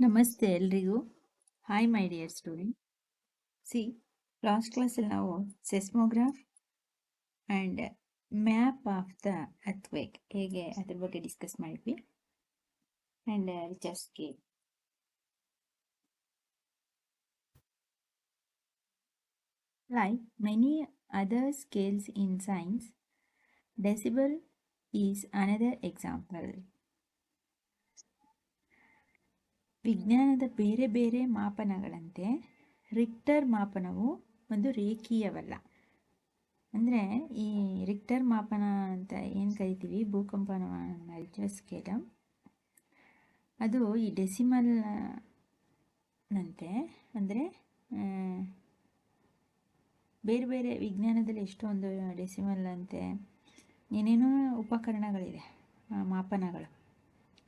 ನಮಸ್ತೆ ಎಲ್ರಿಗೂ. Hi my dear students last ಕ್ಲಾಸಲ್ಲಿ ನಾವು seismograph and map of the earthquake ಹೇಗೆ ಅದ್ರ ಬಗ್ಗೆ ಡಿಸ್ಕಸ್ ಮಾಡಿದ್ವಿ. And Richter scale like many other scales in science decibel is another example ವಿಜ್ಞಾನದ ಬೇರೆ ಬೇರೆ ಮಾಪನಗಳಂತೆ ರಿಕ್ಟರ್ ಮಾಪನವು ಒಂದು ರೇಖೀಯವಲ್ಲ. ಅಂದರೆ ಈ ರಿಕ್ಟರ್ ಮಾಪನ ಅಂತ ಏನು ಕರಿತೀವಿ? ಭೂಕಂಪನ ಸ್ಕೇಲ. ಅದು ಈ ಡೆಸಿಮಲ್ ನಂತೆ ಅಂದರೆ ಬೇರೆ ಬೇರೆ ವಿಜ್ಞಾನದಲ್ಲಿ ಎಷ್ಟೊಂದು ಡೆಸಿಮಲ್ ಅಂತೆ, ಏನೇನೋ ಉಪಕರಣಗಳಿದೆ ಮಾಪನಗಳು.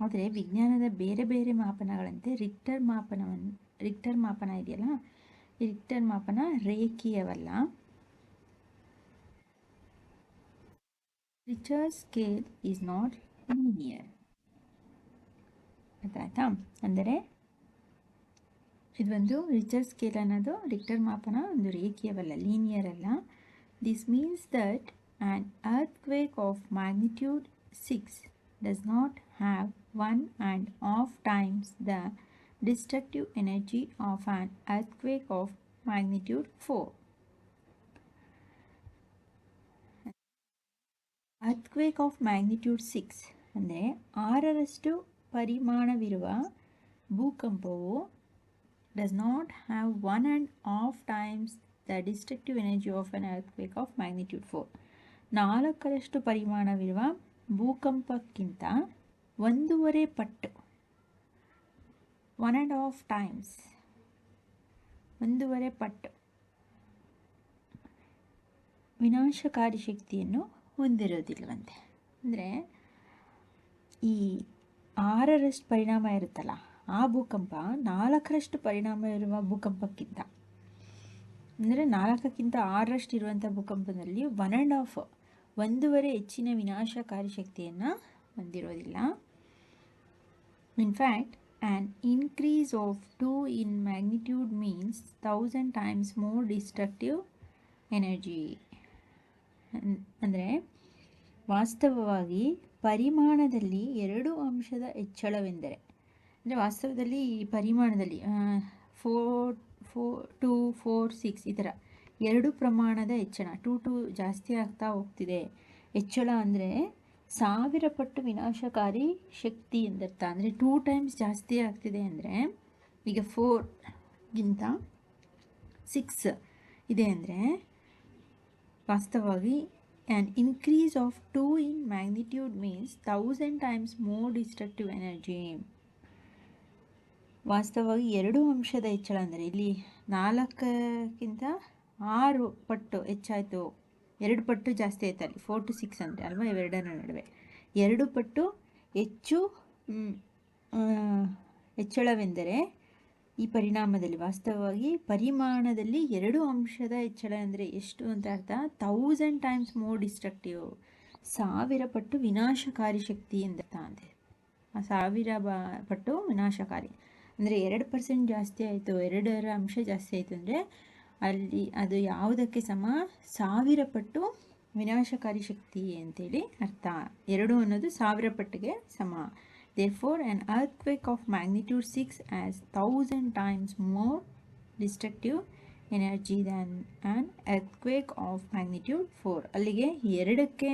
ಆದರೆ ವಿಜ್ಞಾನದ ಬೇರೆ ಬೇರೆ ಮಾಪನಗಳಂತೆ ರಿಕ್ಟರ್ ಮಾಪನವನ್ನು ರಿಕ್ಟರ್ ಮಾಪನ ಇದೆಯಲ್ಲ ರಿಕ್ಟರ್ ಮಾಪನ ರೇಖೀಯವಲ್ಲ. Richter scale is not linear ಅರ್ಥಾಯ್ತಾ ಅಂದರೆ ಇದೊಂದು ರಿಚರ್ ಸ್ಕೇಲ್ ಅನ್ನೋದು ರಿಕ್ಟರ್ ಮಾಪನ ಒಂದು ರೇಖೀಯವಲ್ಲ ಲೀನಿಯರ್ ಅಲ್ಲ. This means that an earthquake of magnitude six does not have one and half times the destructive energy of an earthquake of magnitude 4. Earthquake of magnitude six ಅಂದರೆ ಆರರಷ್ಟು ಪರಿಮಾಣವಿರುವ ಭೂಕಂಪವು does not have one and half times the destructive energy of an earthquake of magnitude four ನಾಲ್ಕರಷ್ಟು ಪರಿಮಾಣವಿರುವ ಭೂಕಂಪಕ್ಕಿಂತ ಒಂದೂವರೆ ಪಟ್ಟು. One and half times ಒಂದೂವರೆ ಪಟ್ಟು. ವಿನಾಶಕಾರಿ ಶಕ್ತಿಯನ್ನು ಹೊಂದಿರೋದಿಲ್ಲವಂತೆ ಅಂದರೆ ಈ ಆರರಷ್ಟು ಪರಿಣಾಮ ಇರುತ್ತಲ್ಲ, ಆ ಭೂಕಂಪ ನಾಲ್ಕರಷ್ಟು ಪರಿಣಾಮ ಇರುವ ಭೂಕಂಪಕ್ಕಿಂತ. ಅಂದರೆ ನಾಲ್ಕಕ್ಕಿಂತ ಆರರಷ್ಟು ಇರುವಂಥ ಭೂಕಂಪದಲ್ಲಿ ಒನ್ ಆ್ಯಂಡ್ ಹಾಫ್ ಒಂದೂವರೆ ಹೆಚ್ಚಿನ ವಿನಾಶಕಾರಿ ಶಕ್ತಿಯನ್ನು ಹೊಂದಿರೋದಿಲ್ಲ. In fact an increase of two in magnitude means thousand times more destructive energy ಅಂದರೆ ವಾಸ್ತವವಾಗಿ ಪರಿಮಾಣದಲ್ಲಿ ಎರಡು ಅಂಶದ ಹೆಚ್ಚಳವೆಂದರೆ, ಅಂದರೆ ವಾಸ್ತವದಲ್ಲಿ ಈ ಪರಿಮಾಣದಲ್ಲಿ four four two four six ಈ ಥರ ಎರಡು ಪ್ರಮಾಣದ ಹೆಚ್ಚಳ ಟೂ ಟು ಜಾಸ್ತಿ ಆಗ್ತಾ ಹೋಗ್ತಿದೆ. ಹೆಚ್ಚಳ ಅಂದರೆ ಸಾವಿರ ಪಟ್ಟು ವಿನಾಶಕಾರಿ ಶಕ್ತಿ ಎಂದರ್ಥ. ಅಂದರೆ ಟೂ ಟೈಮ್ಸ್ ಜಾಸ್ತಿ ಆಗ್ತಿದೆ ಅಂದರೆ, ಈಗ ಫೋರ್ಗಿಂತ ಸಿಕ್ಸ್ ಇದೆ ಅಂದರೆ, ವಾಸ್ತವವಾಗಿ an increase of two in magnitude means thousand times more destructive energy ವಾಸ್ತವವಾಗಿ ಎರಡು ಅಂಶದ ಹೆಚ್ಚಳ ಅಂದರೆ ಇಲ್ಲಿ ನಾಲ್ಕಕ್ಕಿಂತ ಆರು ಪಟ್ಟು ಹೆಚ್ಚಾಯಿತು. ಎರಡು ಪಟ್ಟು ಜಾಸ್ತಿ ಆಯ್ತು ಅಲ್ಲಿ ಫೋರ್ ಟು ಸಿಕ್ಸ್ ಅಂದರೆ, ಅಲ್ವಾ? ಇವೆರಡರ ನಡುವೆ. ಎರಡು ಪಟ್ಟು ಹೆಚ್ಚು ಹೆಚ್ಚಳವೆಂದರೆ ಈ ಪರಿಣಾಮದಲ್ಲಿ, ವಾಸ್ತವವಾಗಿ ಪರಿಮಾಣದಲ್ಲಿ ಎರಡು ಅಂಶದ ಹೆಚ್ಚಳ ಅಂದರೆ ಎಷ್ಟು ಅಂತ ಅರ್ಥ ಥೌಸಂಡ್ ಟೈಮ್ಸ್ ಮೋರ್ ಡಿಸ್ಟ್ರಕ್ಟಿವ್ ಸಾವಿರ ಪಟ್ಟು ವಿನಾಶಕಾರಿ ಶಕ್ತಿ ಎಂದರ್ಥ ಅಂತೆ. ಆ ಸಾವಿರ ಬಾ, ಪಟ್ಟು ವಿನಾಶಕಾರಿ. ಅಂದರೆ ಎರಡು ಪರ್ಸೆಂಟ್ ಜಾಸ್ತಿ ಆಯಿತು, ಎರಡರ ಅಂಶ ಜಾಸ್ತಿ ಆಯಿತು ಅಂದರೆ ಅಲ್ಲಿ ಅದು ಯಾವುದಕ್ಕೆ ಸಮ? ಸಾವಿರ ಪಟ್ಟು ವಿನಾಶಕಾರಿ ಶಕ್ತಿ ಅಂತೇಳಿ ಅರ್ಥ. ಎರಡು ಅನ್ನೋದು ಸಾವಿರ ಪಟ್ಟಿಗೆ ಸಮ. Therefore an earthquake of magnitude six as thousand times more destructive energy than an earthquake of magnitude four ಅಲ್ಲಿಗೆ ಎರಡಕ್ಕೆ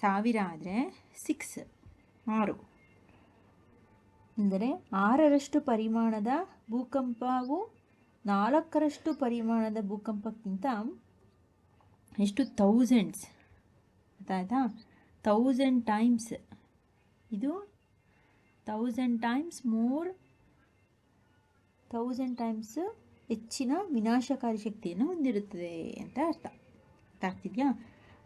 ಸಾವಿರ ಆದರೆ ಸಿಕ್ಸ್ ಆರು. ಅಂದರೆ ಆರರಷ್ಟು ಪರಿಮಾಣದ ಭೂಕಂಪವು ನಾಲ್ಕರಷ್ಟು ಪರಿಮಾಣದ ಭೂಕಂಪಕ್ಕಿಂತ ಎಷ್ಟು ಥೌಸಂಡ್ಸ್ ಗೊತ್ತಾಯ್ತಾ? ಥೌಸಂಡ್ ಟೈಮ್ಸ್ ಇದು thousand times more thousand times ಹೆಚ್ಚಿನ ವಿನಾಶಕಾರಿ ಶಕ್ತಿಯನ್ನು ಹೊಂದಿರುತ್ತದೆ ಅಂತ ಅರ್ಥ. ಅರ್ಥ ಆಗ್ತಿದೆಯಾ?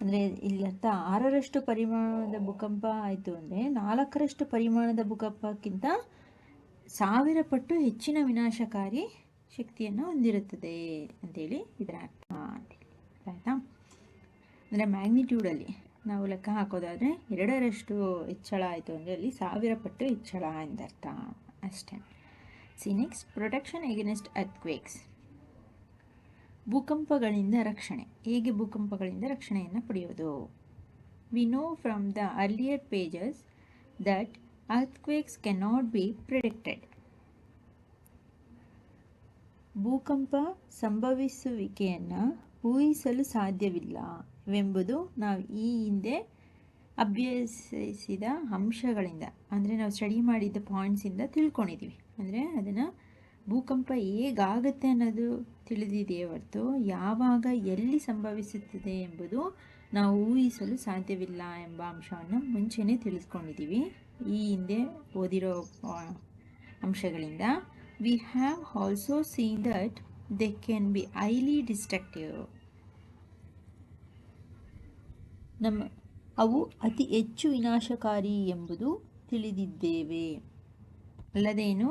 ಅಂದರೆ ಇಲ್ಲಿ ಅರ್ಥ, ಆರರಷ್ಟು ಪರಿಮಾಣದ ಭೂಕಂಪ ಆಯಿತು ಅಂದರೆ ನಾಲ್ಕರಷ್ಟು ಪರಿಮಾಣದ ಭೂಕಂಪಕ್ಕಿಂತ ಸಾವಿರ ಪಟ್ಟು ಹೆಚ್ಚಿನ ವಿನಾಶಕಾರಿ ಶಕ್ತಿಯನ್ನು ಹೊಂದಿರುತ್ತದೆ ಅಂತೇಳಿ ಇದರ ಅರ್ಥ ಅಂತೇಳಿ ಆಯಿತಾ? ಅಂದರೆ ಮ್ಯಾಗ್ನಿಟ್ಯೂಡಲ್ಲಿ ನಾವು ಲೆಕ್ಕ ಹಾಕೋದಾದರೆ ಎರಡರಷ್ಟು ಹೆಚ್ಚಳ ಆಯಿತು ಅಂದರೆ ಅಲ್ಲಿ ಸಾವಿರ ಪಟ್ಟು ಹೆಚ್ಚಳ ಎಂದರ್ಥ ಅಷ್ಟೇ. See next protection against earthquakes ಭೂಕಂಪಗಳಿಂದ ರಕ್ಷಣೆ. ಹೇಗೆ ಭೂಕಂಪಗಳಿಂದ ರಕ್ಷಣೆಯನ್ನು ಪಡೆಯೋದು we know from the earlier pages that earthquakes cannot be predicted ಭೂಕಂಪ ಸಂಭವಿಸುವಿಕೆಯನ್ನು ಊಹಿಸಲು ಸಾಧ್ಯವಿಲ್ಲ ವೆಂಬುದು ನಾವು ಈ ಹಿಂದೆ ಅಭ್ಯಸಿಸಿದ ಅಂಶಗಳಿಂದ, ಅಂದರೆ ನಾವು ಸ್ಟಡಿ ಮಾಡಿದ್ದ ಪಾಯಿಂಟ್ಸಿಂದ ತಿಳ್ಕೊಂಡಿದ್ದೀವಿ ಅಂದರೆ ಅದನ್ನು ಭೂಕಂಪ ಹೇಗಾಗುತ್ತೆ ಅನ್ನೋದು ತಿಳಿದಿದೆಯೇ ಹೊರತು ಯಾವಾಗ ಎಲ್ಲಿ ಸಂಭವಿಸುತ್ತದೆ ಎಂಬುದು ನಾವು ಊಹಿಸಲು ಸಾಧ್ಯವಿಲ್ಲ ಎಂಬ ಅಂಶವನ್ನು ಮುಂಚೆನೇ ತಿಳಿಸ್ಕೊಂಡಿದ್ದೀವಿ ಈ ಹಿಂದೆ ಓದಿರೋ ಅಂಶಗಳಿಂದ we have also seen that they can be highly destructive. ನಮ್ಮ, ಅವು ಅತಿ ಹೆಚ್ಚು ವಿನಾಶಕಾರಿ ಎಂಬುದು ತಿಳಿದಿದ್ದೇವೆ. ಅಲ್ಲದೇನು?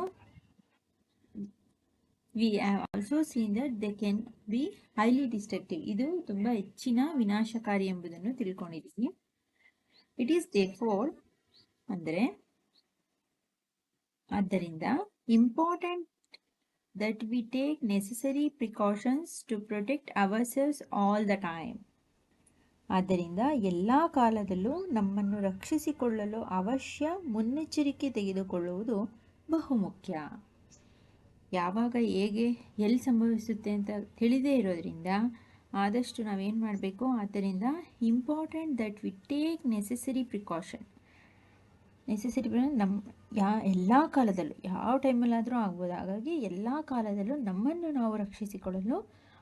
We have also seen that they can be highly destructive ಇದು ತುಂಬ ಹೆಚ್ಚಿನ ವಿನಾಶಕಾರಿ ಎಂಬುದನ್ನು ತಿಳ್ಕೊಂಡಿದ್ದೀವಿ ಇಟ್ ಈಸ್ ದೇ ಫೋರ್ ಅಂದರೆ, ಆದ್ದರಿಂದ important that we take necessary precautions to protect ourselves all the time ಆದ್ದರಿಂದ ಎಲ್ಲ ಕಾಲದಲ್ಲೂ ನಮ್ಮನ್ನು ರಕ್ಷಿಸಿಕೊಳ್ಳಲು ಅವಶ್ಯ ಮುನ್ನೆಚ್ಚರಿಕೆ ತೆಗೆದುಕೊಳ್ಳುವುದು ಬಹುಮುಖ್ಯ. ಯಾವಾಗ ಹೇಗೆ, ಎಲ್ಲಿ ಸಂಭವಿಸುತ್ತೆ ಅಂತ ತಿಳಿದೇ ಇರೋದ್ರಿಂದ ಆದಷ್ಟು ನಾವೇನು ಮಾಡಬೇಕು? ಆದ್ದರಿಂದ important that we take necessary precaution necessary ನಮ್ಮ ಯಾ ಎಲ್ಲ ಕಾಲದಲ್ಲೂ, ಯಾವ ಟೈಮಲ್ಲಾದರೂ ಆಗ್ಬೋದು. ಹಾಗಾಗಿ ಎಲ್ಲ ಕಾಲದಲ್ಲೂ ನಮ್ಮನ್ನು ನಾವು ರಕ್ಷಿಸಿಕೊಳ್ಳಲು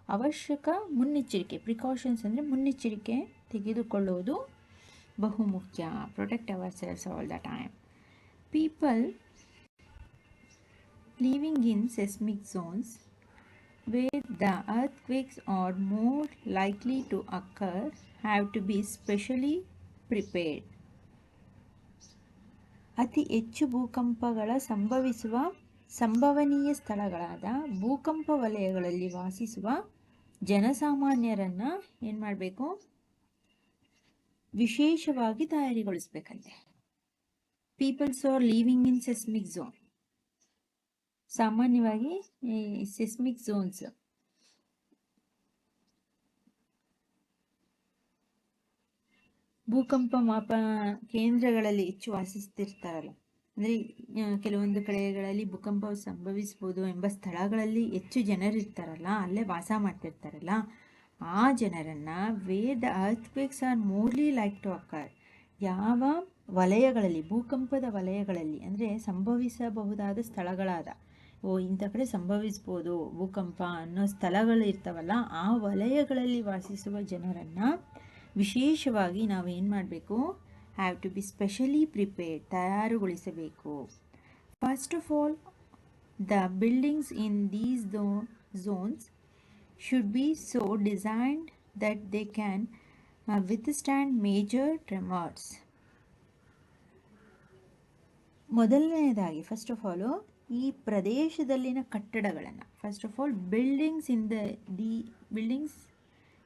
ಅವಶ್ಯಕ ಮುನ್ನೆಚ್ಚರಿಕೆ ಪ್ರಿಕಾಷನ್ಸ್ ಅಂದರೆ ಮುನ್ನೆಚ್ಚರಿಕೆ ತೆಗೆದುಕೊಳ್ಳುವುದು ಬಹುಮುಖ್ಯ. Protect ourselves all the time people living in seismic zones where the earthquakes are more likely to occur have to be specially prepared. ಅತಿ ಹೆಚ್ಚು ಭೂಕಂಪಗಳ ಸಂಭವಿಸುವ ಸಂಭವನೀಯ ಸ್ಥಳಗಳಾದ ಭೂಕಂಪ ವಲಯಗಳಲ್ಲಿ ವಾಸಿಸುವ ಜನಸಾಮಾನ್ಯರನ್ನು ಏನು ಮಾಡಬೇಕು? ವಿಶೇಷವಾಗಿ ತಯಾರಿಗೊಳಿಸ್ಬೇಕಂತೆ. Peoples are living in seismic zone ಸಾಮಾನ್ಯವಾಗಿ ಸೆಸ್ಮಿಕ್ ಝೋನ್ಸ್ ಭೂಕಂಪ ಮಾಪ ಕೇಂದ್ರಗಳಲ್ಲಿ ಹೆಚ್ಚು ವಾಸಿಸ್ತಿರ್ತಾರಲ್ಲ. ಅಂದರೆ ಕೆಲವೊಂದು ಕಡೆಗಳಲ್ಲಿ ಭೂಕಂಪ ಸಂಭವಿಸ್ಬೋದು ಎಂಬ ಸ್ಥಳಗಳಲ್ಲಿ ಹೆಚ್ಚು ಜನರಿರ್ತಾರಲ್ಲ ಅಲ್ಲೇ ವಾಸ ಮಾಡ್ತಿರ್ತಾರಲ್ಲ, ಆ ಜನರನ್ನು where the are more like to occur ಯಾವ ವಲಯಗಳಲ್ಲಿ, ಭೂಕಂಪದ ವಲಯಗಳಲ್ಲಿ, ಅಂದರೆ ಸಂಭವಿಸಬಹುದಾದ ಸ್ಥಳಗಳಾದ, ಓ, ಇಂಥ ಕಡೆ ಸಂಭವಿಸ್ಬೋದು ಭೂಕಂಪ ಅನ್ನೋ ಸ್ಥಳಗಳು ಇರ್ತಾವಲ್ಲ, ಆ ವಲಯಗಳಲ್ಲಿ ವಾಸಿಸುವ ಜನರನ್ನು ವಿಶೇಷವಾಗಿ ನಾವು ಏನು ಮಾಡಬೇಕು? Have to be specially prepared ತಯಾರುಗೊಳಿಸಬೇಕು. First of all the buildings in these those zones should be so designed that they can withstand major tremors. ಮೊದಲನೆಯದಾಗಿ ಫಸ್ಟ್ ಆಫ್ ಆಲು ಈ ಪ್ರದೇಶದಲ್ಲಿನ ಕಟ್ಟಡಗಳನ್ನು first of all buildings in the the buildings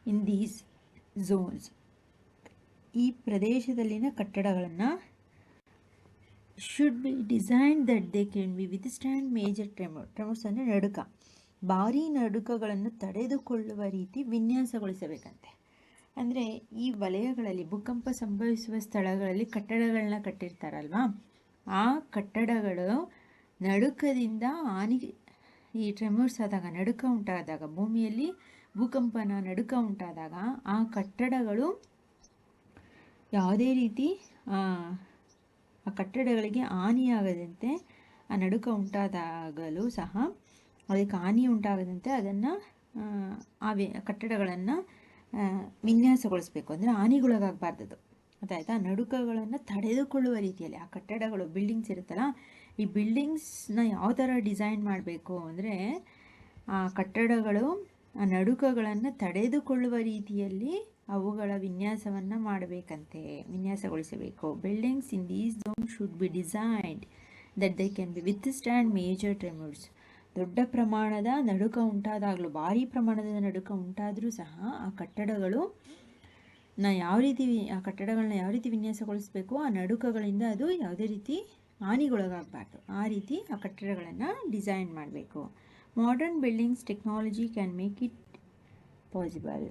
in these zones ಈ ಪ್ರದೇಶದಲ್ಲಿನ ಕಟ್ಟಡಗಳನ್ನು should be design that they can be withstand major tremor tremors ಅಂದರೆ ನಡುಕ. ಭಾರೀ ನಡುಕಗಳನ್ನು ತಡೆದುಕೊಳ್ಳುವ ರೀತಿ ವಿನ್ಯಾಸಗೊಳಿಸಬೇಕಂತೆ. ಅಂದರೆ ಈ ವಲಯಗಳಲ್ಲಿ ಭೂಕಂಪ ಸಂಭವಿಸುವ ಸ್ಥಳಗಳಲ್ಲಿ ಕಟ್ಟಡಗಳನ್ನ ಕಟ್ಟಿರ್ತಾರಲ್ವಾ? ಆ ಕಟ್ಟಡಗಳು ನಡುಕದಿಂದ ಹಾನಿ, ಈ ಟ್ರೆಮರ್ಸ್ ಆದಾಗ ನಡುಕ ಉಂಟಾದಾಗ, ಭೂಮಿಯಲ್ಲಿ ಭೂಕಂಪನ ನಡುಕ ಉಂಟಾದಾಗ ಆ ಕಟ್ಟಡಗಳು ಯಾವುದೇ ರೀತಿ ಆ ಕಟ್ಟಡಗಳಿಗೆ ಹಾನಿಯಾಗದಂತೆ, ಆ ನಡುಕ ಉಂಟಾದಾಗಲೂ ಸಹ ಅದಕ್ಕೆ ಹಾನಿ ಉಂಟಾಗದಂತೆ ಅದನ್ನು, ಆ ಕಟ್ಟಡಗಳನ್ನು ವಿನ್ಯಾಸಗೊಳಿಸಬೇಕು. ಅಂದರೆ ಹಾನಿಗೊಳಗಾಗಬಾರ್ದದು. ಗೊತ್ತಾಯ್ತಾ ನಡುಕಗಳನ್ನು ತಡೆದುಕೊಳ್ಳುವ ರೀತಿಯಲ್ಲಿ. ಆ ಕಟ್ಟಡಗಳು ಬಿಲ್ಡಿಂಗ್ಸ್ ಇರುತ್ತಲ್ಲ, ಈ ಬಿಲ್ಡಿಂಗ್ಸ್ನ ಯಾವ ಥರ ಡಿಸೈನ್ ಮಾಡಬೇಕು ಅಂದರೆ, ಆ ಕಟ್ಟಡಗಳು ನಡುಕಗಳನ್ನು ತಡೆದುಕೊಳ್ಳುವ ರೀತಿಯಲ್ಲಿ ಅವುಗಳ ವಿನ್ಯಾಸವನ್ನು ಮಾಡಬೇಕಂತೆ, ವಿನ್ಯಾಸಗೊಳಿಸಬೇಕು. Buildings in these zone should be designed that they can be withstand major tremors ದೊಡ್ಡ ಪ್ರಮಾಣದ ನಡುಕ ಉಂಟಾದಾಗಲೂ, ಭಾರಿ ಪ್ರಮಾಣದ ನಡುಕ ಉಂಟಾದರೂ ಸಹ ಆ ಕಟ್ಟಡಗಳು ನಾ ಯಾವ ರೀತಿ, ಆ ಕಟ್ಟಡಗಳನ್ನ ಯಾವ ರೀತಿ ವಿನ್ಯಾಸಗೊಳಿಸಬೇಕು, ಆ ನಡುಕಗಳಿಂದ ಅದು ಯಾವುದೇ ರೀತಿ ಹಾನಿಗೊಳಗಾಗಬಾರ್ದು. ಆ ರೀತಿ ಆ ಕಟ್ಟಡಗಳನ್ನು ಡಿಸೈನ್ ಮಾಡಬೇಕು. Modern buildings technology can make it possible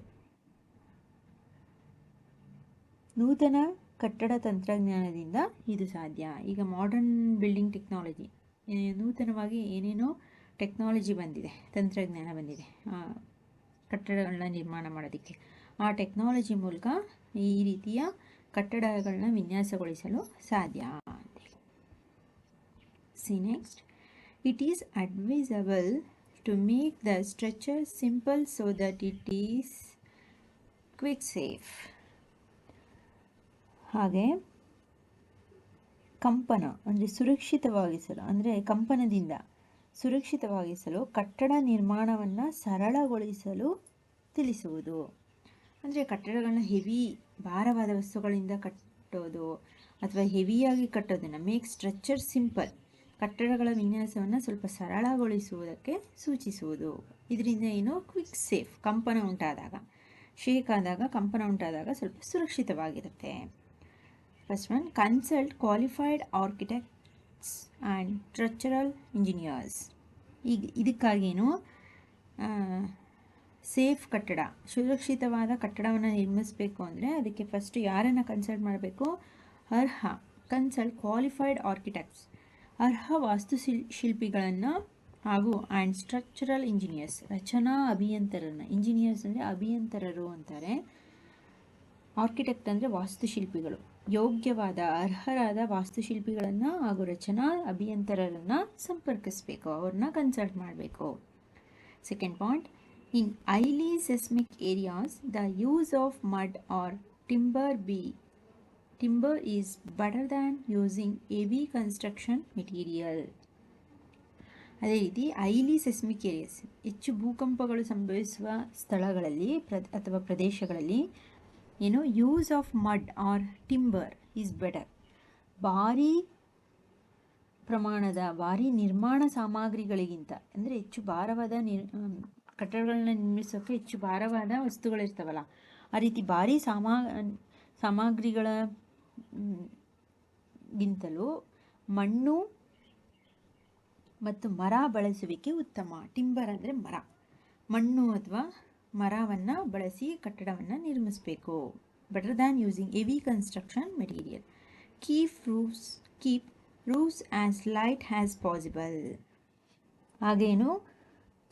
ನೂತನ ಕಟ್ಟಡ ತಂತ್ರಜ್ಞಾನದಿಂದ ಇದು ಸಾಧ್ಯ. ಈಗ ಮಾಡರ್ನ್ ಬಿಲ್ಡಿಂಗ್ ಟೆಕ್ನಾಲಜಿ ನೂತನವಾಗಿ ಏನೇನೋ ಟೆಕ್ನಾಲಜಿ ಬಂದಿದೆ, ತಂತ್ರಜ್ಞಾನ ಬಂದಿದೆ ಕಟ್ಟಡಗಳನ್ನ ನಿರ್ಮಾಣ ಮಾಡೋದಕ್ಕೆ. ಆ ಟೆಕ್ನಾಲಜಿ ಮೂಲಕ ಈ ರೀತಿಯ ಕಟ್ಟಡಗಳನ್ನ ವಿನ್ಯಾಸಗೊಳಿಸಲು ಸಾಧ್ಯ see next it is advisable to make the structure simple so that it is quick safe ಹಾಗೆ ಕಂಪನ, ಅಂದರೆ ಸುರಕ್ಷಿತವಾಗಿಸಲು, ಅಂದರೆ ಕಂಪನದಿಂದ ಸುರಕ್ಷಿತವಾಗಿಸಲು ಕಟ್ಟಡ ನಿರ್ಮಾಣವನ್ನು ಸರಳಗೊಳಿಸಲು ತಿಳಿಸುವುದು. ಅಂದರೆ ಕಟ್ಟಡಗಳನ್ನ ಹೆವಿ ಭಾರವಾದ ವಸ್ತುಗಳಿಂದ ಕಟ್ಟೋದು ಅಥವಾ ಹೆವಿಯಾಗಿ ಕಟ್ಟೋದನ್ನು ಮೇಕ್ ಸ್ಟ್ರಕ್ಚರ್ ಸಿಂಪಲ್ ಕಟ್ಟಡಗಳ ವಿನ್ಯಾಸವನ್ನು ಸ್ವಲ್ಪ ಸರಳಗೊಳಿಸುವುದಕ್ಕೆ ಸೂಚಿಸುವುದು. ಇದರಿಂದ ಏನು ಕ್ವಿಕ್ ಸೇಫ್ ಕಂಪನ ಉಂಟಾದಾಗ ಶೇಕ್ ಆದಾಗ ಕಂಪನ ಉಂಟಾದಾಗ ಸ್ವಲ್ಪ ಸುರಕ್ಷಿತವಾಗಿರುತ್ತೆ. First one consult qualified architects and structural engineers ಈಗ ಇದಕ್ಕಾಗೇನು ಸೇಫ್ ಕಟ್ಟಡ, ಸುರಕ್ಷಿತವಾದ ಕಟ್ಟಡವನ್ನು ನಿರ್ಮಿಸಬೇಕು ಅಂದರೆ ಅದಕ್ಕೆ ಫಸ್ಟ್ ಯಾರನ್ನು ಕನ್ಸಲ್ಟ್ ಮಾಡಬೇಕು? ಅರ್ಹ ಕನ್ಸಲ್ಟ್ ಕ್ವಾಲಿಫೈಡ್ ಆರ್ಕಿಟೆಕ್ಟ್ಸ್ ಅರ್ಹ ವಾಸ್ತುಶಿಲ್ ಶಿಲ್ಪಿಗಳನ್ನು ಹಾಗೂ ಆ್ಯಂಡ್ ಸ್ಟ್ರಕ್ಚರಲ್ ಇಂಜಿನಿಯರ್ಸ್ ರಚನಾ ಅಭಿಯಂತರನ್ನು ಇಂಜಿನಿಯರ್ಸ್ ಅಂದರೆ ಅಭಿಯಂತರರು ಅಂತಾರೆ. ಆರ್ಕಿಟೆಕ್ಟ್ ಅಂದರೆ ವಾಸ್ತುಶಿಲ್ಪಿಗಳು. ಯೋಗ್ಯವಾದ, ಅರ್ಹರಾದ ವಾಸ್ತುಶಿಲ್ಪಿಗಳನ್ನು ಹಾಗೂ ರಚನಾ ಅಭಿಯಂತರರನ್ನು ಸಂಪರ್ಕಿಸಬೇಕು, ಅವ್ರನ್ನ ಕನ್ಸಲ್ಟ್ ಮಾಡಬೇಕು. Second point in highly seismic areas the use of mud or timber be timber is better than using heavy construction material ಅದೇ ರೀತಿ, ಐಲಿ ಸೆಸ್ಮಿಕ್ ಏರಿಯಾಸ್ ಹೆಚ್ಚು ಭೂಕಂಪಗಳು ಸಂಭವಿಸುವ ಸ್ಥಳಗಳಲ್ಲಿ ಪ್ರ, ಅಥವಾ ಪ್ರದೇಶಗಳಲ್ಲಿ ಏನು use of mud or timber is better ಭಾರೀ ಪ್ರಮಾಣದ, ಭಾರೀ ನಿರ್ಮಾಣ ಸಾಮಗ್ರಿಗಳಿಗಿಂತ, ಅಂದರೆ ಹೆಚ್ಚು ಭಾರವಾದ ನಿರ್ ಕಟ್ಟಡಗಳನ್ನ ನಿರ್ಮಿಸೋಕ್ಕೆ ಹೆಚ್ಚು ಭಾರವಾದ ವಸ್ತುಗಳಿರ್ತಾವಲ್ಲ, ಆ ರೀತಿ ಭಾರೀ ಸಾಮಾ, ಸಾಮಗ್ರಿಗಳ ಗಿಂತಲೂ ಮಣ್ಣು ಮತ್ತು ಮರ ಬಳಸುವಿಕೆ ಉತ್ತಮ. ಟಿಂಬರ್ ಅಂದರೆ ಮರ. ಮಣ್ಣು ಅಥವಾ ಮರವನ್ನು ಬಳಸಿ ಕಟ್ಟಡವನ್ನು ನಿರ್ಮಿಸಬೇಕು. Better than using heavy construction material keep roofs keep roofs as light as possible ಹಾಗೇನು?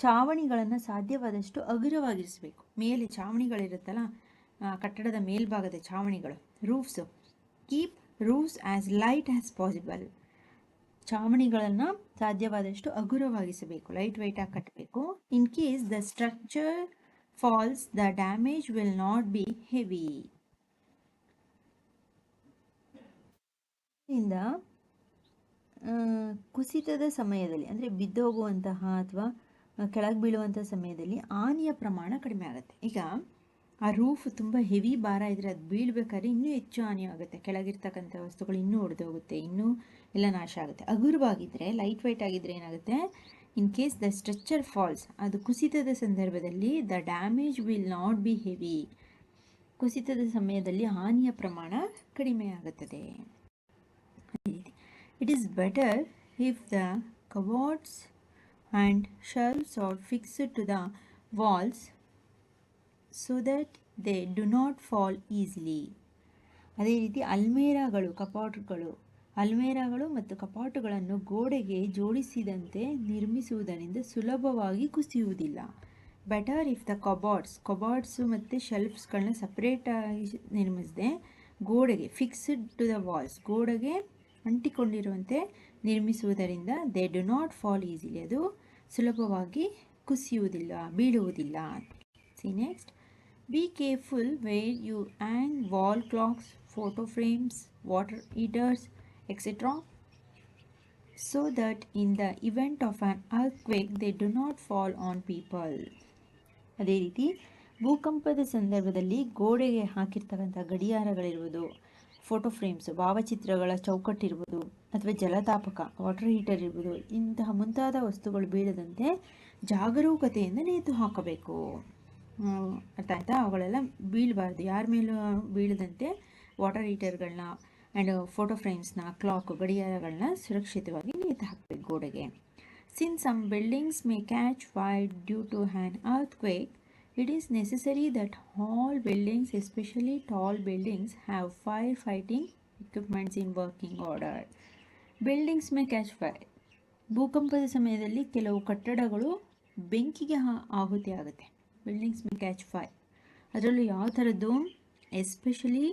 ಚಾವಣಿಗಳನ್ನು ಸಾಧ್ಯವಾದಷ್ಟು ಹಗುರವಾಗಿರಿಸಬೇಕು ಮೇಲೆ ಚಾವಣಿಗಳಿರುತ್ತಲ್ಲ ಕಟ್ಟಡದ ಮೇಲ್ಭಾಗದ ಚಾವಣಿಗಳು roofs keep roofs as light as possible ಚಾವಣಿಗಳನ್ನು ಸಾಧ್ಯವಾದಷ್ಟು ಹಗುರವಾಗಿಸಬೇಕು ಲೈಟ್ ವೆಯ್ಟಾಗಿ ಕಟ್ಟಬೇಕು in case the structure falls the damage will not be heavy ಇಂದ ಕುಸಿತದ ಸಮಯದಲ್ಲಿ, ಅಂದರೆ ಬಿದ್ದೋಗುವಂತಹ ಅಥವಾ ಕೆಳಗೆ ಬೀಳುವಂಥ ಸಮಯದಲ್ಲಿ ಹಾನಿಯ ಪ್ರಮಾಣ ಕಡಿಮೆ ಆಗುತ್ತೆ. ಈಗ ಆ ರೂಫ್ ತುಂಬ ಹೆವಿ ಭಾರ ಇದ್ದರೆ ಅದು ಬೀಳ್ಬೇಕಾದ್ರೆ ಇನ್ನೂ ಹೆಚ್ಚು ಹಾನಿ ಆಗುತ್ತೆ ಕೆಳಗಿರ್ತಕ್ಕಂಥ ವಸ್ತುಗಳು ಇನ್ನೂ ಒಡೆದೋಗುತ್ತೆ, ಇನ್ನೂ ಎಲ್ಲ ನಾಶ ಆಗುತ್ತೆ. ಹಗುರವಾಗಿದ್ದರೆ ಲೈಟ್ ವೈಟ್ ಆಗಿದ್ದರೆ ಏನಾಗುತ್ತೆ? In case the structure falls ಅದು ಕುಸಿತದ ಸಂದರ್ಭದಲ್ಲಿ the damage will not be heavy ಕುಸಿತದ ಸಮಯದಲ್ಲಿ ಹಾನಿಯ ಪ್ರಮಾಣ ಕಡಿಮೆ ಆಗುತ್ತದೆ. It is better if the cupboards and shelves are fixed to the walls so that they do not fall easily ಅದೇ ರೀತಿ ಅಲ್ಮೇರಾಗಳು, ಕಪಾಟುಗಳು, ಅಲ್ಮೇರಾಗಳು ಮತ್ತು ಕಪಾಟುಗಳನ್ನು ಗೋಡೆಗೆ ಜೋಡಿಸಿದಂತೆ ನಿರ್ಮಿಸುವುದರಿಂದ ಸುಲಭವಾಗಿ ಕುಸಿಯುವುದಿಲ್ಲ. Better if the cupboards cupboards ಮತ್ತು ಶೆಲ್ಫ್ಸ್ಗಳನ್ನ ಸಪ್ರೇಟಾಗಿ ನಿರ್ಮಿಸದೆ, ಗೋಡೆಗೆ ಫಿಕ್ಸ್ಡ್ ಟು ದ ವಾಲ್ಸ್ ಗೋಡೆಗೆ ಅಂಟಿಕೊಂಡಿರುವಂತೆ ನಿರ್ಮಿಸುವುದರಿಂದ they do not fall easily ಅದು ಸುಲಭವಾಗಿ ಕುಸಿಯುವುದಿಲ್ಲ, ಬೀಳುವುದಿಲ್ಲ. See next be careful where you hang wall clocks photo frames water heaters etcetera so that in the event of an earthquake, they do not fall on people. ಅದೇ ರೀತಿ, ಭೂಕಂಪದ ಸಂದರ್ಭದಲ್ಲಿ ಗೋಡೆಗೆ ಹಾಕಿರ್ತಕ್ಕಂಥ ಗಡಿಯಾರಗಳಿರ್ಬೋದು photo frames ಭಾವಚಿತ್ರಗಳ ಚೌಕಟ್ಟಿರ್ಬೋದು ಅಥವಾ ಜಲತಾಪಕ ವಾಟರ್ ಹೀಟರ್ ಇರ್ಬೋದು ಇಂತಹ ಮುಂತಾದ ವಸ್ತುಗಳು ಬೀಳದಂತೆ ಜಾಗರೂಕತೆಯಿಂದ ನೇತು ಹಾಕಬೇಕು. ಅರ್ಥ ಆಯಿತಾ? ಅವುಗಳೆಲ್ಲ ಬೀಳಬಾರ್ದು. ಯಾರ ಮೇಲೂ ಬೀಳದಂತೆ ವಾಟರ್ ಹೀಟರ್ಗಳನ್ನ ಆ್ಯಂಡ್ ಫೋಟೋ ಫ್ರೇಮ್ಸ್ನ ಕ್ಲಾಕ್ ಗಡಿಯಾರಗಳನ್ನ ಸುರಕ್ಷಿತವಾಗಿ ನೇತು ಹಾಕಬೇಕು ಗೋಡೆಗೆ. Since some buildings may catch fire due to an earthquake it is necessary that all buildings especially tall buildings have fire fighting equipments in working order buildings may catch fire ಭೂಕಂಪದ ಸಮಯದಲ್ಲಿ ಕೆಲವು ಕಟ್ಟಡಗಳು ಬೆಂಕಿಗೆ ಆಹುತಿ ಆಗುತ್ತೆ ಬಿಲ್ಡಿಂಗ್ಸ್ ಮೇ ಕ್ಯಾಚ್ ಫೈರ್ ಅದರಲ್ಲೂ ಯಾವ ಥರದ್ದು especially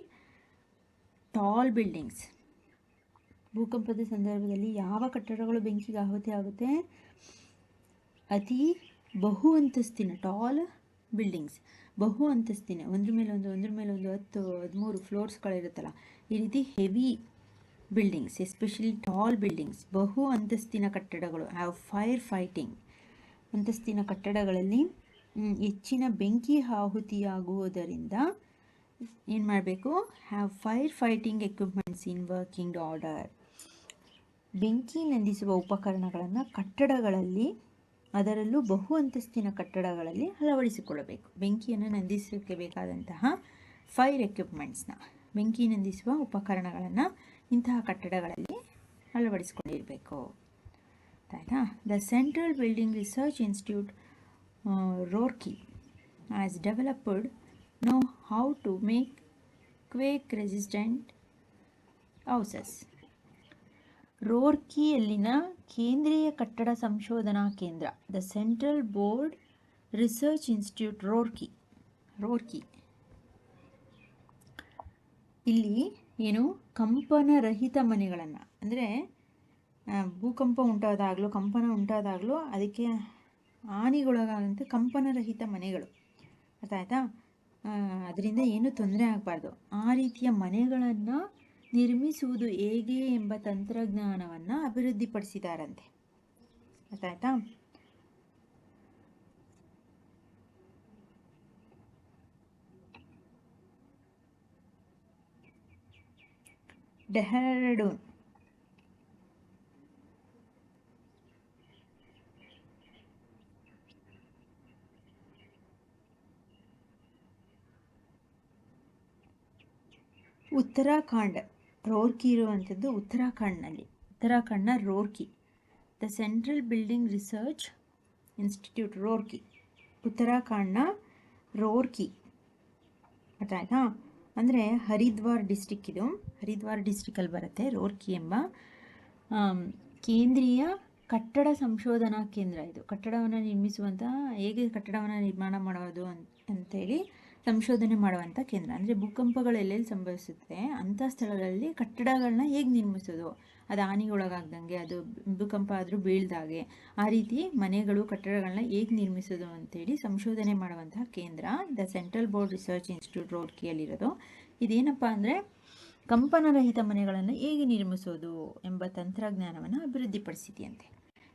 tall buildings ಭೂಕಂಪದ ಸಂದರ್ಭದಲ್ಲಿ ಯಾವ ಕಟ್ಟಡಗಳು ಬೆಂಕಿಗೆ ಆಹುತಿ ಆಗುತ್ತೆ? ಅತಿ ಬಹು ಅಂತಸ್ತಿನ ಟಾಲ್ ಬಿಲ್ಡಿಂಗ್ಸ್ ಬಹು ಅಂತಸ್ತಿನ, ಒಂದ್ರ ಮೇಲೆ ಒಂದು, ಒಂದ್ರ ಮೇಲೆ ಒಂದು ಹತ್ತು, ಹದಿಮೂರು ಫ್ಲೋರ್ಸ್ಗಳಿರುತ್ತಲ್ಲ ಈ ರೀತಿ heavy buildings especially tall buildings ಬಹು ಅಂತಸ್ತಿನ ಕಟ್ಟಡಗಳು ಹ್ಯಾವ್ ಫೈರ್ ಫೈಟಿಂಗ್ ಅಂತಸ್ತಿನ ಕಟ್ಟಡಗಳಲ್ಲಿ ಹೆಚ್ಚಿನ ಬೆಂಕಿ ಆಹುತಿಯಾಗುವುದರಿಂದ ಏನು ಮಾಡಬೇಕು? Have fire fighting equipments in working order ಬೆಂಕಿ ನಂದಿಸುವ ಉಪಕರಣಗಳನ್ನು ಕಟ್ಟಡಗಳಲ್ಲಿ, ಅದರಲ್ಲೂ ಬಹು ಅಂತಸ್ತಿನ ಕಟ್ಟಡಗಳಲ್ಲಿ ಅಳವಡಿಸಿಕೊಳ್ಳಬೇಕು. ಬೆಂಕಿಯನ್ನು ನಂದಿಸಲಿಕ್ಕೆ ಬೇಕಾದಂತಹ ಫೈರ್ ಎಕ್ವಿಪ್ಮೆಂಟ್ಸ್ನ ಬೆಂಕಿ ನಂದಿಸುವ ಉಪಕರಣಗಳನ್ನು ಇಂತಹ ಕಟ್ಟಡಗಳಲ್ಲಿ ಅಳವಡಿಸಿಕೊಂಡಿರಬೇಕು. ಆಯಿತಾ? The central building research institute Roorkee has developed know how to make quake resistant houses ರೋರ್ಕಿಯಲ್ಲಿನ ಕೇಂದ್ರೀಯ ಕಟ್ಟಡ ಸಂಶೋಧನಾ ಕೇಂದ್ರ the central board research institute Roorkee Roorkee ಇಲ್ಲಿ ಏನು? ಕಂಪನರಹಿತ ಮನೆಗಳನ್ನು. ಅಂದರೆ ಭೂಕಂಪ ಉಂಟಾದಾಗಲೂ, ಕಂಪನ ಉಂಟಾದಾಗಲೂ, ಅದಕ್ಕೆ ಹಾನಿಗೊಳಗಾದಂಥ ಕಂಪನರಹಿತ ಮನೆಗಳು. ಅರ್ಥ ಆಯ್ತಾ ಅದರಿಂದ ಏನೂ ತೊಂದರೆ ಆಗಬಾರ್ದು. ಆ ರೀತಿಯ ಮನೆಗಳನ್ನು ನಿರ್ಮಿಸುವುದು ಹೇಗೆ ಎಂಬ ತಂತ್ರಜ್ಞಾನವನ್ನು ಅಭಿವೃದ್ಧಿಪಡಿಸಿದಾರಂತೆ. ಅರ್ಥ ಆಯ್ತಾ ಡೆಹ್ರಾಡೂನ್. ಉತ್ತರಾಖಂಡ್. ರೋರ್ಕಿ ಇರುವಂಥದ್ದು ಉತ್ತರಾಖಂಡ್ನಲ್ಲಿ. ಉತ್ತರಾಖಂಡ್ನ Roorkee. The central building research institute Roorkee. ಉತ್ತರಾಖಂಡ್ನ Roorkee. ಅರ್ಥ ಅಂದರೆ ಹರಿದ್ವಾರ್ ಡಿಸ್ಟಿಕ್ ಇದು. ಹರಿದ್ವಾರ್ ಡಿಸ್ಟಿಕಲ್ಲಿ ಬರುತ್ತೆ ರೋರ್ಕಿ ಎಂಬ ಕೇಂದ್ರೀಯ ಕಟ್ಟಡ ಸಂಶೋಧನಾ ಕೇಂದ್ರ ಇದು. ಕಟ್ಟಡವನ್ನು ನಿರ್ಮಿಸುವಂಥ ಹೇಗೆ ಕಟ್ಟಡವನ್ನು ನಿರ್ಮಾಣ ಮಾಡೋದು ಅಂತ ಅಂತೇಳಿ ಸಂಶೋಧನೆ ಮಾಡುವಂಥ ಕೇಂದ್ರ. ಅಂದರೆ ಭೂಕಂಪಗಳು ಎಲ್ಲೆಲ್ಲಿ ಸಂಭವಿಸುತ್ತೆ? ಅಂಥ ಸ್ಥಳಗಳಲ್ಲಿ ಕಟ್ಟಡಗಳನ್ನ ಹೇಗೆ ನಿರ್ಮಿಸೋದು? ಅದು ಹಾನಿಗೊಳಗಾಗ್ದಂಗೆ, ಅದು ಭೂಕಂಪ ಆದರೂ ಬೀಳ್ದಾಗೆ, ಆ ರೀತಿ ಮನೆಗಳು ಕಟ್ಟಡಗಳನ್ನ ಹೇಗೆ ನಿರ್ಮಿಸೋದು ಅಂತೇಳಿ ಸಂಶೋಧನೆ ಮಾಡುವಂತಹ ಕೇಂದ್ರ, the central board research institute ರೋಡ್ಕಿಯಲ್ಲಿರೋದು. ಇದೇನಪ್ಪ ಅಂದರೆ, ಕಂಪನರಹಿತ ಮನೆಗಳನ್ನು ಹೇಗೆ ನಿರ್ಮಿಸೋದು ಎಂಬ ತಂತ್ರಜ್ಞಾನವನ್ನು ಅಭಿವೃದ್ಧಿಪಡಿಸಿದೆಯಂತೆ.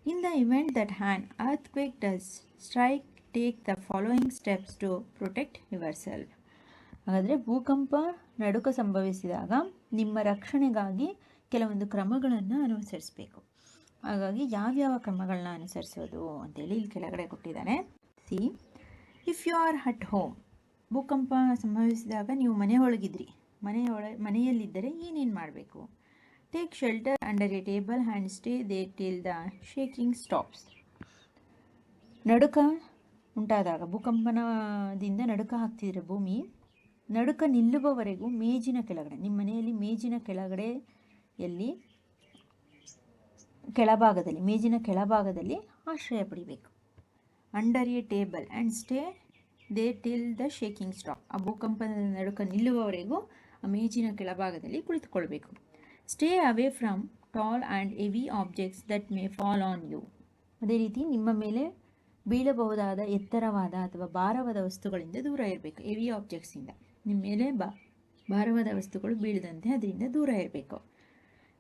In the event that an earthquake does strike take the following steps to protect yourself ಹಾಗಾದರೆ ಭೂಕಂಪ ನಡುಕ ಸಂಭವಿಸಿದಾಗ ನಿಮ್ಮ ರಕ್ಷಣೆಗಾಗಿ ಕೆಲವೊಂದು ಕ್ರಮಗಳನ್ನು ಅನುಸರಿಸಬೇಕು. ಹಾಗಾಗಿ ಯಾವ್ಯಾವ ಕ್ರಮಗಳನ್ನ ಅನುಸರಿಸೋದು ಅಂತೇಳಿ ಇಲ್ಲಿ ಕೆಳಗಡೆ ಕೊಟ್ಟಿದ್ದಾರೆ see if you are at home ಭೂಕಂಪ ಸಂಭವಿಸಿದಾಗ ನೀವು ಮನೆ ಒಳಗಿದ್ರಿ. ಮನೆಯೊಳ ಮನೆಯಲ್ಲಿದ್ದರೆ ಏನೇನು ಮಾಡಬೇಕು? Take shelter under a table and stay there till the shaking stops ನಡುಕ ಉಂಟಾದಾಗ ಭೂಕಂಪನದಿಂದ ನಡುಕ ಹಾಕ್ತಿದ್ರೆ ಭೂಮಿ, ನಡುಕ ನಿಲ್ಲುವವರೆಗೂ ಮೇಜಿನ ಕೆಳಗಡೆ, ನಿಮ್ಮ ಮನೆಯಲ್ಲಿ ಮೇಜಿನ ಕೆಳಗಡೆ ಎಲ್ಲಿ ಕೆಳಭಾಗದಲ್ಲಿ, ಮೇಜಿನ ಕೆಳಭಾಗದಲ್ಲಿ ಆಶ್ರಯ ಪಡಿಬೇಕು. Under a table and stay there till the shaking stop ಆ ಭೂಕಂಪನದ ನಡುಕ ನಿಲ್ಲುವವರೆಗೂ ಆ ಮೇಜಿನ ಕೆಳಭಾಗದಲ್ಲಿ ಕುಳಿತುಕೊಳ್ಬೇಕು. Stay away from tall and heavy objects that may fall on you ಅದೇ ರೀತಿ ನಿಮ್ಮ ಮೇಲೆ ಬೀಳಬಹುದಾದ ಎತ್ತರವಾದ ಅಥವಾ ಭಾರವಾದ ವಸ್ತುಗಳಿಂದ ದೂರ ಇರಬೇಕು. ಹೆವಿ ಆಬ್ಜೆಕ್ಟ್ಸಿಂದ ನಿಮ್ಮ ಮೇಲೆ ಬಾ, ಭಾರವಾದ ವಸ್ತುಗಳು ಬೀಳದಂತೆ ಅದರಿಂದ ದೂರ ಇರಬೇಕು.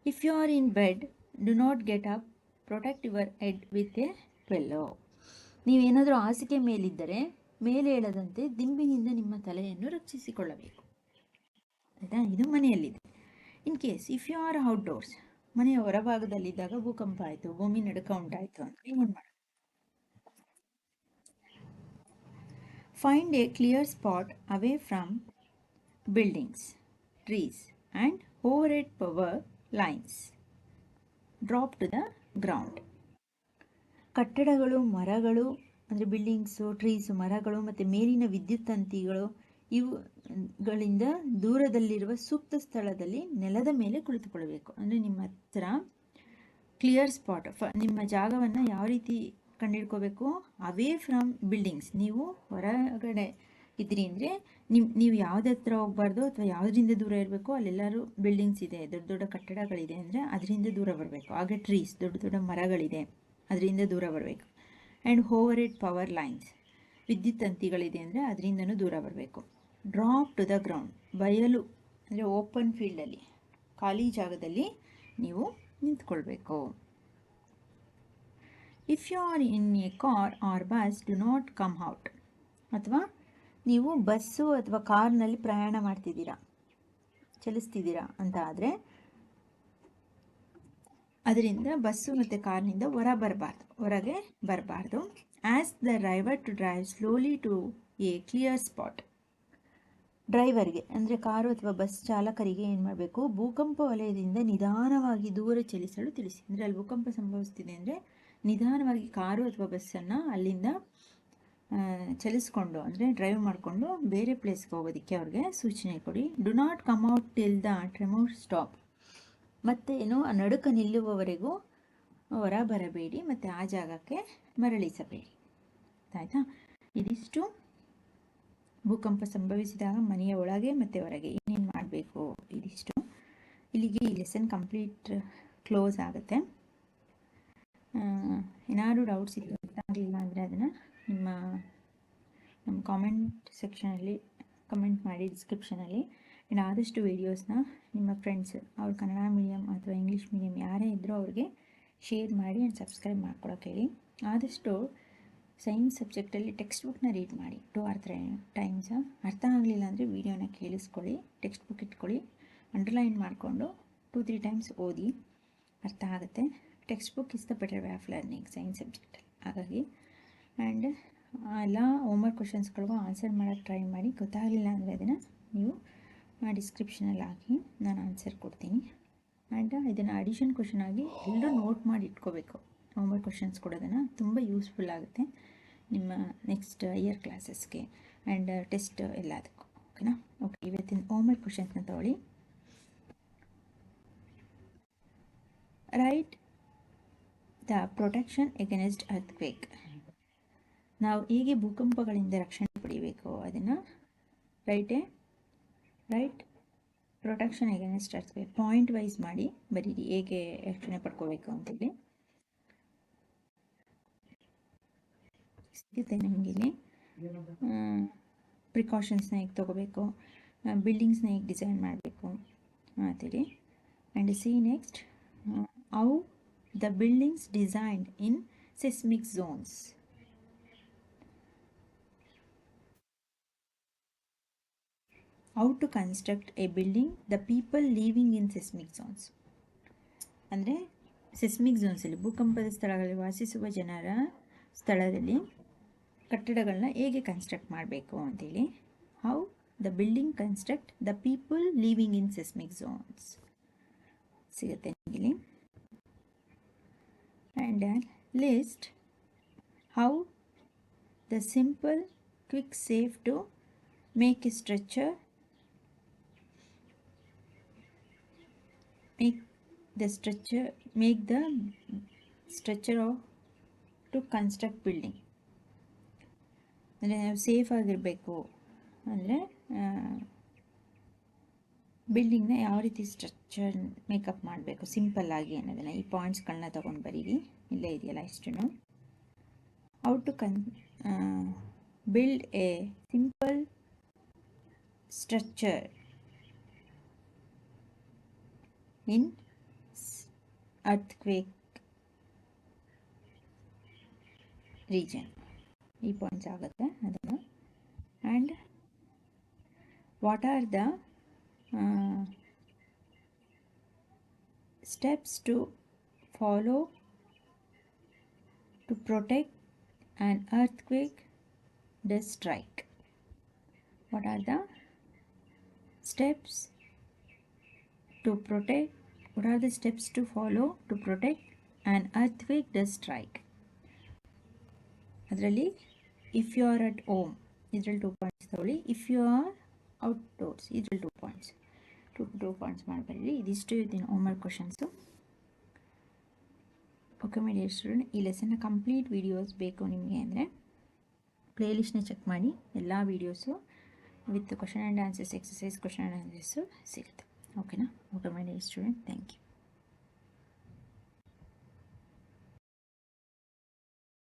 If you are in bed do not get up protect your head with a pillow ನೀವೇನಾದರೂ ಹಾಸಿಗೆ ಮೇಲಿದ್ದರೆ, ಮೇಲೆ ಹೇಳದಂತೆ ದಿಂಬಿನಿಂದ ನಿಮ್ಮ ತಲೆಯನ್ನು ರಕ್ಷಿಸಿಕೊಳ್ಳಬೇಕು. ಆಯಿತಾ? ಇದು ಮನೆಯಲ್ಲಿದೆ. In case if you are outdoors ಮನೆಯ ಹೊರಭಾಗದಲ್ಲಿದ್ದಾಗ ಭೂಕಂಪ ಆಯಿತು, ಭೂಮಿ ನಡುಕ ಉಂಟಾಯಿತು ಅಂತ ಏನು ಮಾಡಿ. Find a clear spot away from buildings, trees, and overhead power lines drop to the ground. ಕಟ್ಟಡಗಳು ಮರಗಳು ಅಂದರೆ ಬಿಲ್ಡಿಂಗ್ಸು ಟ್ರೀಸು ಮರಗಳು ಮತ್ತು ಮೇಲಿನ ವಿದ್ಯುತ್ ತಂತಿಗಳು ಇವುಗಳಿಂದ ದೂರದಲ್ಲಿರುವ ಸೂಕ್ತ ಸ್ಥಳದಲ್ಲಿ ನೆಲದ ಮೇಲೆ ಕುಳಿತುಕೊಳ್ಳಬೇಕು ಅಂದರೆ ನಿಮ್ಮ ಹತ್ರ ಕ್ಲಿಯರ್ ಸ್ಪಾಟ್ ನಿಮ್ಮ ಜಾಗವನ್ನು ಯಾವ ರೀತಿ ಕಂಡುಹಿಡ್ಕೋಬೇಕು. ಅವೇ ಫ್ರಮ್ ಬಿಲ್ಡಿಂಗ್ಸ್ ನೀವು ಹೊರಗಡೆ ಇದ್ರಿ ಅಂದರೆ ನಿಮ್ಮ ನೀವು ಯಾವುದೇ ಹತ್ರ ಹೋಗ್ಬಾರ್ದು ಅಥವಾ ಯಾವುದರಿಂದ ದೂರ ಇರಬೇಕು ಅಲ್ಲೆಲ್ಲರೂ ಬಿಲ್ಡಿಂಗ್ಸ್ ಇದೆ. ದೊಡ್ಡ ದೊಡ್ಡ ಕಟ್ಟಡಗಳಿದೆ ಅಂದರೆ ಅದರಿಂದ ದೂರ ಬರಬೇಕು. ಹಾಗೆ ಟ್ರೀಸ್ ದೊಡ್ಡ ದೊಡ್ಡ ಮರಗಳಿದೆ, ಅದರಿಂದ ದೂರ ಬರಬೇಕು. And hover it power lines ವಿದ್ಯುತ್ ತಂತಿಗಳಿದೆ ಅಂದರೆ ಅದರಿಂದನೂ ದೂರ ಬರಬೇಕು. ಡ್ರಾಪ್ ಟು ದ ಗ್ರೌಂಡ್ ಬಯಲು ಅಂದರೆ ಓಪನ್ ಫೀಲ್ಡಲ್ಲಿ ಖಾಲಿ ಜಾಗದಲ್ಲಿ ನೀವು ನಿಂತ್ಕೊಳ್ಬೇಕು. If you are in a car or bus do not come out ಅಥವಾ ನೀವು ಬಸ್ಸು ಅಥವಾ ಕಾರ್ನಲ್ಲಿ ಪ್ರಯಾಣ ಮಾಡ್ತಿದ್ದೀರಾ? ಚಲಿಸ್ತಿದ್ದೀರಾ ಅಂತ ಆದರೆ ಅದರಿಂದ ಬಸ್ಸು ಮತ್ತು ಕಾರ್ನಿಂದ ಹೊರ ಬರಬಾರ್ದು ಹೊರಗೆ ಬರಬಾರ್ದು. Ask the driver to drive slowly to a clear spot ಡ್ರೈವರ್ಗೆ, ಅಂದರೆ ಕಾರು ಅಥವಾ ಬಸ್ ಚಾಲಕರಿಗೆ ಏನು ಮಾಡಬೇಕು? ಭೂಕಂಪ ವಲಯದಿಂದ ನಿಧಾನವಾಗಿ ದೂರ ಚಲಿಸಲು ತಿಳಿಸಿ. ಅಂದರೆ ಅಲ್ಲಿ ಭೂಕಂಪ ಸಂಭವಿಸ್ತಿದೆ ಅಂದರೆ ನಿಧಾನವಾಗಿ ಕಾರು ಅಥವಾ ಬಸ್ಸನ್ನು ಅಲ್ಲಿಂದ ಚಲಿಸ್ಕೊಂಡು, ಅಂದರೆ ಡ್ರೈವ್ ಮಾಡಿಕೊಂಡು ಬೇರೆ ಪ್ಲೇಸ್ಗೆ ಹೋಗೋದಕ್ಕೆ ಅವ್ರಿಗೆ ಸೂಚನೆ ಕೊಡಿ. Do not come out till the tremors stop ಮತ್ತು ಏನು ನಡುಕ ನಿಲ್ಲುವವರೆಗೂ ಹೊರ ಬರಬೇಡಿ, ಮತ್ತು ಆ ಜಾಗಕ್ಕೆ ಮರಳಿಸಬೇಡಿ. ಆಯಿತಾ? ಇದಿಷ್ಟು. ಭೂಕಂಪ ಸಂಭವಿಸಿದಾಗ ಮನೆಯ ಒಳಗೆ ಮತ್ತು ಹೊರಗೆ ಏನೇನು ಮಾಡಬೇಕು ಇದಿಷ್ಟು. ಇಲ್ಲಿಗೆ ಈ ಲೆಸನ್ ಕಂಪ್ಲೀಟ್ ಕ್ಲೋಸ್ ಆಗುತ್ತೆ. ಏನಾದರೂ ಡೌಟ್ಸ್ ಇತ್ತು ಗೊತ್ತಾಗಲಿಲ್ಲ ಅಂದರೆ ಅದನ್ನು ನಿಮ್ಮ, ನಮ್ಮ ಕಾಮೆಂಟ್ ಸೆಕ್ಷನಲ್ಲಿ ಕಮೆಂಟ್ ಮಾಡಿ ಡಿಸ್ಕ್ರಿಪ್ಷನಲ್ಲಿ ಆ್ಯಂಡ್ ಆದಷ್ಟು ವೀಡಿಯೋಸ್ನ ನಿಮ್ಮ ಫ್ರೆಂಡ್ಸ್ ಅವ್ರು ಕನ್ನಡ ಮೀಡಿಯಮ್ ಅಥವಾ ಇಂಗ್ಲೀಷ್ ಮೀಡಿಯಮ್ ಯಾರೇ ಇದ್ದರೂ ಅವ್ರಿಗೆ ಶೇರ್ ಮಾಡಿ ಆ್ಯಂಡ್ ಸಬ್ಸ್ಕ್ರೈಬ್ ಮಾಡ್ಕೊಳಕ್ಕೆ ಹೇಳಿ. ಆದಷ್ಟು ಸೈನ್ಸ್ ಸಬ್ಜೆಕ್ಟಲ್ಲಿ ಟೆಕ್ಸ್ಟ್ ಬುಕ್ನ ರೀಡ್ ಮಾಡಿ. ಟು ಆರ್ ತ್ರೀ ಟೈಮ್ಸ್ ಅರ್ಥ ಆಗಲಿಲ್ಲ ಅಂದರೆ ವೀಡಿಯೋನ ಕೇಳಿಸ್ಕೊಳ್ಳಿ ಟೆಕ್ಸ್ಟ್ ಬುಕ್ ಇಟ್ಕೊಳ್ಳಿ ಅಂಡರ್ಲೈನ್ ಮಾಡಿಕೊಂಡು ಟೂ ತ್ರೀ ಟೈಮ್ಸ್ ಓದಿ, ಅರ್ಥ ಆಗುತ್ತೆ. Text book is the better way of learning science ಸಬ್ಜೆಕ್ಟಲ್ಲಿ ಹಾಗಾಗಿ ಆ್ಯಂಡ್ ಎಲ್ಲ ಹೋಮ್ವರ್ಕ್ ಕ್ವಶನ್ಸ್ಗಳಿಗೂ ಆನ್ಸರ್ ಮಾಡೋಕ್ಕೆ ಟ್ರೈ ಮಾಡಿ, ಗೊತ್ತಾಗಲಿಲ್ಲ ಅಂದರೆ ಅದನ್ನು ನೀವು ಡಿಸ್ಕ್ರಿಪ್ಷನಲ್ಲಿ ಹಾಕಿ ನಾನು ಆನ್ಸರ್ ಕೊಡ್ತೀನಿ. ಆ್ಯಂಡ್ ಇದನ್ನು ಅಡಿಷನ್ ಕ್ವಶನ್ ಆಗಿ ಎಲ್ಲರೂ ನೋಟ್ ಮಾಡಿ ಇಟ್ಕೋಬೇಕು. ಹೋಮ್ವರ್ಕ್ ಕ್ವಶನ್ಸ್ ಕೊಡೋದನ್ನು ತುಂಬ ಯೂಸ್ಫುಲ್ ಆಗುತ್ತೆ ನಿಮ್ಮ ನೆಕ್ಸ್ಟ್ ಇಯರ್ ಕ್ಲಾಸಸ್ಗೆ ಆ್ಯಂಡ್ ಟೆಸ್ಟ್ ಎಲ್ಲದಕ್ಕೂ. ಓಕೆನಾ ಓಕೆ ಇವತ್ತಿನ ಹೋಮ್ವರ್ಕ್ ಕ್ವಶನ್ಸ್ನ ತಗೊಳ್ಳಿ. Write the protection against earthquake. ನಾವು ಹೇಗೆ ಭೂಕಂಪಗಳಿಂದ ರಕ್ಷಣೆ ಪಡಿಬೇಕು. ಅದನ್ನು ರೈಟೇ write protection against earthquake. Point wise ಮಾಡಿ ಬರೀರಿ, ಹೇಗೆ ರಕ್ಷಣೆ ಪಡ್ಕೋಬೇಕು ಅಂತೇಳಿ. ಸಿಗುತ್ತೆ ನಮಗಿಲ್ಲಿ ಪ್ರಿಕಾಷನ್ಸ್ನ ಹೇಗೆ ತೊಗೋಬೇಕು? ಬಿಲ್ಡಿಂಗ್ಸ್ನ ಹೇಗೆ ಡಿಸೈನ್ ಮಾಡಬೇಕು? ಅಂತೇಳಿ. And see next how the buildings designed in seismic zones how to construct a building the people living in seismic zones ಅಂದರೆ ಸೆಸ್ಮಿಕ್ ಝೋನ್ಸಲ್ಲಿ ಭೂಕಂಪದ ಸ್ಥಳಗಳಲ್ಲಿ ವಾಸಿಸುವ ಜನರ ಸ್ಥಳದಲ್ಲಿ ಕಟ್ಟಡಗಳನ್ನ ಹೇಗೆ ಕನ್ಸ್ಟ್ರಕ್ಟ್ ಮಾಡಬೇಕು ಅಂತೇಳಿ. How the building construct the people living in seismic zones ಸಿಗುತ್ತೆ ನಿಮಗೆ and list how the simple quick safe to make a stretcher make the structure make the structure of to construct building ಅಂದರೆ ನಾವು safe ಆಗಿರಬೇಕು ಅಂದರೆ ಬಿಲ್ಡಿಂಗ್ನ ಯಾವ ರೀತಿ structure makeup ಮಾಡಬೇಕು? Simple ಆಗಿ ಅನ್ನೋದನ್ನು ಈ ಪಾಯಿಂಟ್ಸ್ಗಳನ್ನ ತೊಗೊಂಡು ಬರೀರಿ. ಇಲ್ಲೇ ಇದೆಯಲ್ಲ ಇಷ್ಟನ್ನು. ಔ ಟು ಕನ್ build a simple structure in earthquake region ಈ ಪಾಯಿಂಟ್ಸ್ ಆಗುತ್ತೆ ಅದನ್ನು. And what are the steps to follow to protect an earthquake does strike what are the steps to protect what are the steps to follow to protect an earthquake does strike ಅದರಲ್ಲಿ if you are at home ಇದರಲ್ಲಿ two points ತಗೊಳ್ಳಿ if you R outdoors ಇದ್ರಲ್ಲಿ two points to two points ಮಾಡಬಾರಿ ಇದಿಷ್ಟು ಇದೀನಿ homework questions okay my dear student ಈ ಲೆಸನ್ನ complete videos ಬೇಕು ನಿಮಗೆ ಅಂದರೆ ಪ್ಲೇಲಿಸ್ಟ್ನ ಚೆಕ್ ಮಾಡಿ ಎಲ್ಲ videos with question and answers exercise question and answers ಸಿಗುತ್ತೆ ಓಕೆನಾ okay my dear student thank you